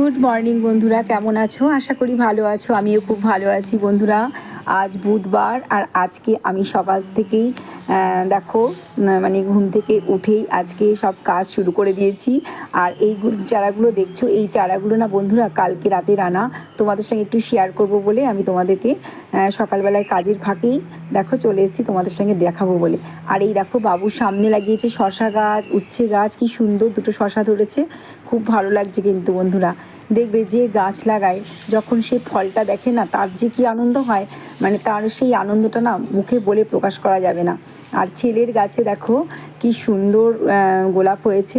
Good morning বন্ধুরা, কেমন আছো? আশা করি ভালো আছো। আমিও খুব ভালো আছি বন্ধুরা। আজ বুধবার, আর আজকে আমি সকাল থেকেই দেখো মানে ঘুম থেকে উঠেই আজকে সব কাজ শুরু করে দিয়েছি। আর এই চারাগুলো দেখছ, এই চারাগুলো না বন্ধুরা কালকে রাতে রানা তোমাদের সঙ্গে একটু শেয়ার করব বলে আমি তোমাদেরকে সকালবেলায় কাজের ফাঁকেই দেখো চলে এসেছি তোমাদের সঙ্গে দেখাবো বলে। আর এই দেখো বাবুর সামনে লাগিয়েছে শশা গাছ, উচ্ছে গাছ, কি সুন্দর দুটো শশা ধরেছে। খুব ভালো লাগছে কিন্তু বন্ধুরা। দেখবে যে গাছ লাগায়, যখন সে ফলটা দেখে না, তার যে কি আনন্দ হয় মানে তার সেই আনন্দটা না মুখে বলে প্রকাশ করা যাবে না। আর ছেলের গাছে দেখো কি সুন্দর গোলাপ হয়েছে।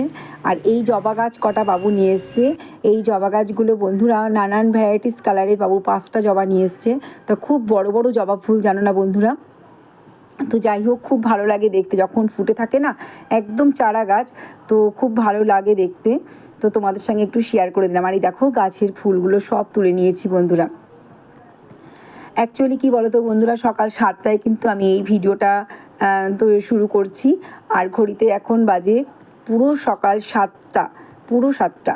আর এই জবা গাছ কটা বাবু নিয়ে এসছে। এই জবা গাছগুলো বন্ধুরা নানান ভ্যারাইটিস কালারের বাবু পাঁচটা জবা নিয়ে এসছে। তো খুব বড় বড় জবা ফুল জানো না বন্ধুরা? তো যাই হোক, খুব ভালো লাগে দেখতে। যখন ফুটে থাকে না, একদম চারা গাছ, তো খুব ভালো লাগে দেখতে। তো তোমাদের সঙ্গে একটু শেয়ার করে দিলাম। আর এই দেখো, গাছের ফুলগুলো সব তুলে নিয়েছি বন্ধুরা। অ্যাকচুয়ালি কি বলতো বন্ধুরা, সকাল সাতটায় কিন্তু আমি এই ভিডিওটা তো শুরু করছি। আর ঘড়িতে এখন বাজে পুরো সকাল সাতটা, পুরো সাতটা।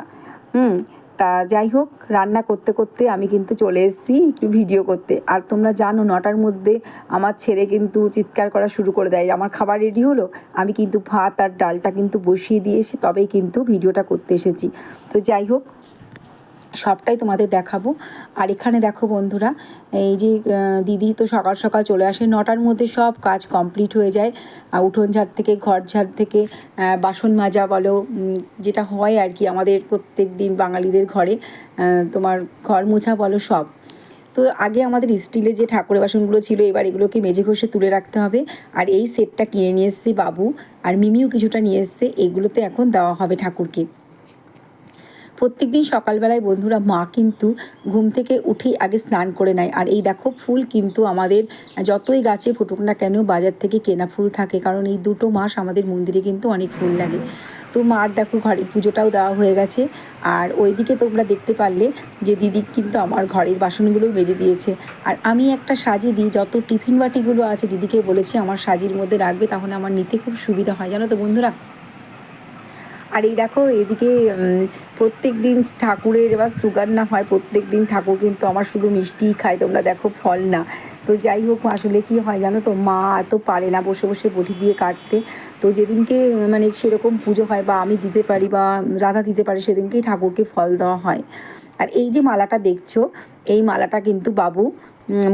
হুম তা যাই হোক, রান্না করতে করতে আমি কিন্তু চলে এসেছি একটু ভিডিও করতে। আর তোমরা জানো, নটার মধ্যে আমার ছেলে কিন্তু চিৎকার করা শুরু করে দেয়। আমার খাবার রেডি হলো, আমি কিন্তু ভাত আর ডালটা কিন্তু বসিয়ে দিয়েছি তবেই কিন্তু ভিডিওটা করতে এসেছি। তো যাই হোক সবটাই তোমাদের দেখাবো। আর এখানে দেখো বন্ধুরা, এই যে দিদি তো সকাল সকাল চলে আসে, নটার মধ্যে সব কাজ কমপ্লিট হয়ে যায়। উঠোন ঝাড় থেকে, ঘর ঝাড় থেকে বাসন মাজা বলো যেটা হয় আর কি আমাদের প্রত্যেক দিন বাঙালিদের ঘরে তোমার ঘর মোছা বলো সব। তো আগে আমাদের স্টিলের যে ঠাকুরের বাসনগুলো ছিল, এবার এগুলোকে মেঝে ঘষে তুলে রাখতে হবে। আর এই সেটটা কিনে নিয়ে এসছে বাবু, আর মিমিও কিছুটা নিয়ে এসছে, এগুলোতে এখন দেওয়া হবে ঠাকুরকে। প্রত্যেক দিন সকালবেলায় বন্ধুরা মা কিন্তু ঘুম থেকে উঠেই আগে স্নান করে নেয়। আর এই দেখো, ফুল কিন্তু আমাদের যতই গাছে ফুটুক না কেন বাজার থেকে কেনা ফুল থাকে, কারণ এই দুটো মাস আমাদের মন্দিরে কিন্তু অনেক ফুল লাগে। তো মার দেখো ঘরের পুজোটাও দেওয়া হয়ে গেছে। আর ওইদিকে তোমরা দেখতে পারলে যে দিদি কিন্তু আমার ঘরের বাসনগুলোও বেজে দিয়েছে। আর আমি একটা সাজিয়ে দিই, যত টিফিন বাটিগুলো আছে দিদিকে বলেছি, আমার সাজির মধ্যে রাখবে, তাহলে আমার নিতে খুব সুবিধা হয়। জানো তো বন্ধুরা? আর এই দেখো, এদিকে প্রত্যেক দিন ঠাকুরের এবার সুগার না হয় প্রত্যেক দিন ঠাকুর কিন্তু আমার শুধু মিষ্টিই খায়, তোমরা দেখো ফল না। তো যাই হোক, আসলে কি হয় জানো তো, মা এত পারে না বসে বসে বটি দিয়ে কাটতে। তো যেদিনকে মানে সেরকম পুজো হয় বা আমি দিতে পারি বা রাধা দিতে পারি, সেদিনকেই ঠাকুরকে ফল দেওয়া হয়। আর এই যে মালাটা দেখছ, এই মালাটা কিন্তু বাবু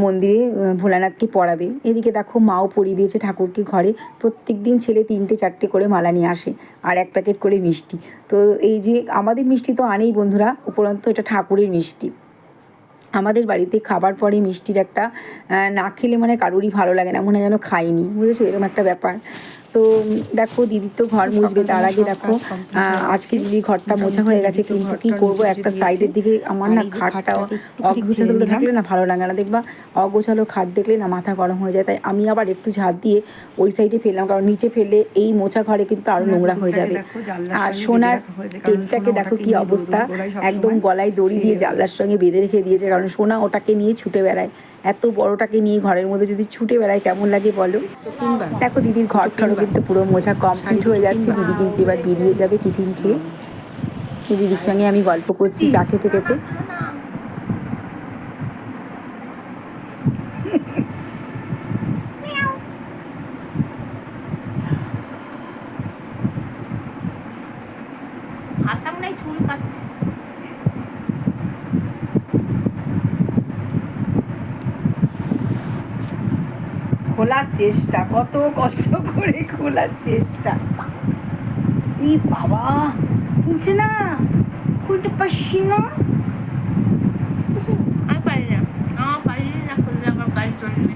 মন্দিরে ভোলানাথকে পড়াবে। এদিকে দেখো মাও পরিয়ে দিয়েছে ঠাকুরকে ঘরে। প্রত্যেক দিন ছেলে তিনটে, চারটে করে মালা নিয়ে আসে, আর এক প্যাকেট করে মিষ্টি। তো এই যে আমাদের মিষ্টি তো আনেই বন্ধুরা, উপরন্ত এটা ঠাকুরের মিষ্টি। আমাদের বাড়িতে খাবার পরে মিষ্টির একটা না খেলে মানে কারোরই ভালো লাগে না, মনে যেন খাইনি, বুঝেছ? এরকম একটা ব্যাপার। তো দেখো দিদির তো ঘর মুছবে তার আগে দেখো আজকে দিদি ঘরটা মোছা হয়ে গেছে কিন্তু কি করব? একটা সাইডের দিকে আমার না খাটটা অগোছালো থাকলে না ভালো লাগে না দেখবা? অগোছালো খাট দেখলে না মাথা গরম হয়ে যায় তাই আমি আবার একটু ঝাঁট দিয়ে ওই সাইডে ফেললাম কারণ নিচে ফেললে এই মোছা ঘরে কিন্তু আরও নোংরা হয়ে যাবে। আর সোনার টেপটাকে দেখো কি অবস্থা? একদম গলায় দড়ি দিয়ে জানলার সঙ্গে বেঁধে রেখে দিয়েছে কারণ সোনা ওটাকে নিয়ে ছুটে বেড়ায়। এত বড়টাকে নিয়ে ঘরের মধ্যে যদি ছুটে বেড়ায় কেমন লাগে বলো? দেখো দিদির ঘর ঠরও কিন্তু পুরো মোছা কমপ্লিট হয়ে যাচ্ছে। দিদি কিন্তু এবার বেরিয়ে যাবে টিফিন খেয়ে। দিদির সঙ্গে আমি গল্প করছি চা খেতে খেতে। চুল কাটছে। খোলার চেষ্টা কত কষ্ট করে খোলার চেষ্টা। বাবা খুলছে না। খুলতে পারছি না আমি পারি না আমার পারি না করলে আমার গাড়ি চলবে পারছি না।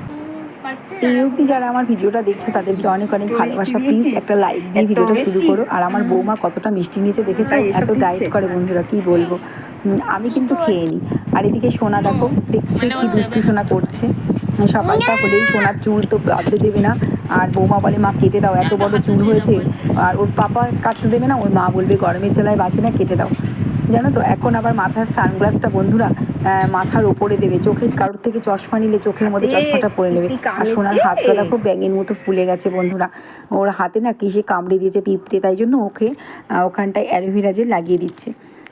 এই অবধি যারা আমার ভিডিওটা দেখছে তাদেরকে অনেক অনেক ভালোবাসা। প্লিজ একটা লাইক দিয়ে ভিডিওটা শুরু করো। আর আমার বৌমা কতটা মিষ্টি নিয়েছে দেখেছ? এত ডায়েট করে বন্ধুরা কি বলব? আমি কিন্তু খেয়ে নিই আর এদিকে সোনা দেখো দেখছ কি দুষ্টু সোনা করছে। সকালটা হলেই সোনার চুল তো বাঁধতে দেবে না। আর বৌমা বলে মা কেটে দাও এত বড় চুল হয়েছে। আর ওর পাপা কাটতে দেবে না ওর মা বলবে গরমের জ্বালায় বাঁচে না কেটে দাও। জানো তো এখন আবার মাথার সানগ্লাসটা বন্ধুরা মাথার ওপরে দেবে চোখে কারোর থেকে চশমা নিলে চোখের মধ্যে চশমাটা পরে নেবে। আর সোনার? হাতটা দেখো ব্যাঙের মতো ফুলে গেছে বন্ধুরা। ওর হাতে না কিসে কামড়ে দিয়েছে পিঁপড়ে তাই জন্য ওকে ওখানটায় অ্যালোভেরা জেল লাগিয়ে দিচ্ছে।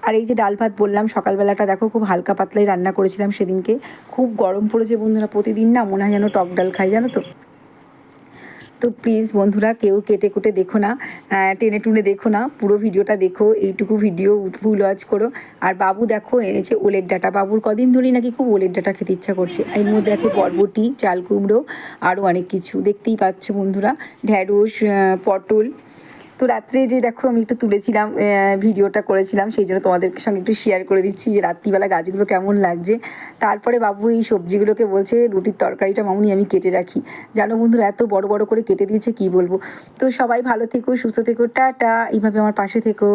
আর এই যে ডাল ভাত বললাম সকালবেলাটা দেখো খুব হালকা পাতলাই রান্না করেছিলাম সেদিনকে। খুব গরম পড়েছে বন্ধুরা প্রতিদিন না মনে হয় যেন টক ডাল খাই জানো তো? তো প্লিজ বন্ধুরা কেউ কেটে কুটে দেখো না টেনে টুনে দেখো না, পুরো ভিডিওটা দেখো, এইটুকু ভিডিও ফুল ওয়াচ করো। আর বাবু দেখো এনেছে ওলের ডাটা, বাবুর কদিন ধরেই নাকি খুব ওলের ডাটা খেতে ইচ্ছা করছে। এর মধ্যে আছে বরবটি, চাল কুমড়ো আরও অনেক কিছু। দেখতেই পাচ্ছ বন্ধুরা, ঢ্যাঁড়স পটল তো রাত্রে যে দেখো আমি একটু তুলেছিলাম ভিডিওটা করেছিলাম, সেই জন্য তোমাদের সঙ্গে একটু শেয়ার করে দিচ্ছি যে রাত্রিবেলা গাছগুলো কেমন লাগছে। তারপরে বাবু এই সবজিগুলোকে বলছে, রুটির তরকারিটা মামুনি আমি কেটে রাখি। জানো বন্ধুরা, এত বড় বড় করে কেটে দিয়েছে, কি বলব? তো সবাই ভালো থেকো, সুস্থ থেকো, টাটা। এইভাবে আমার পাশে থেকো।